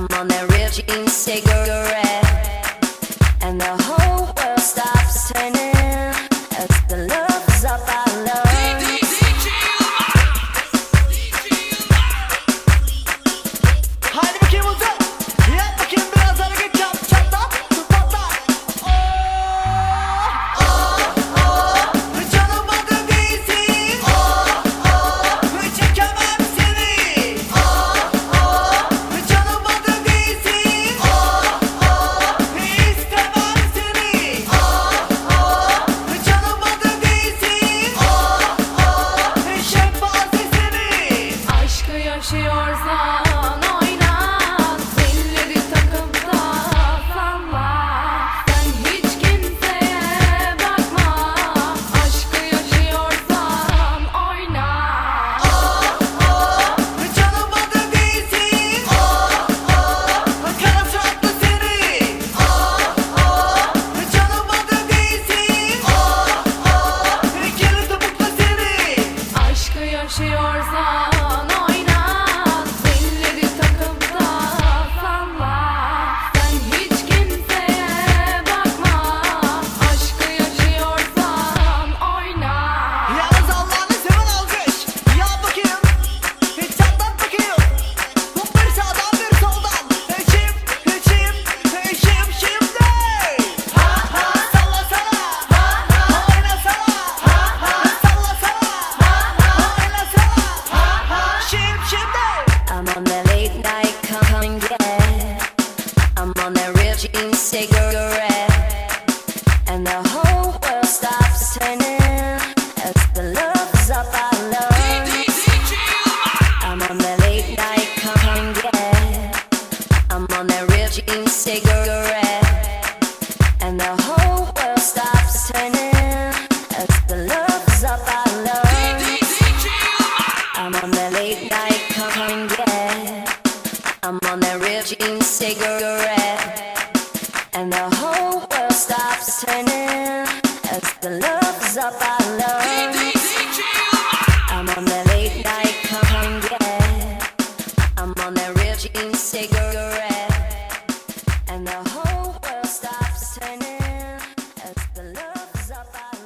I'm on that real cigarette, and the yaşıyorsan and the whole world stops turning as the up. I'm on that late night come get. I'm on that real gene cigarette, and the whole world stops turning as the up. I'm on that late night come get. I'm on that cigarette. And the whole world stops turning as the love's up our love. I'm on that late night come get. I'm on that real cigarette. And the whole world stops turning.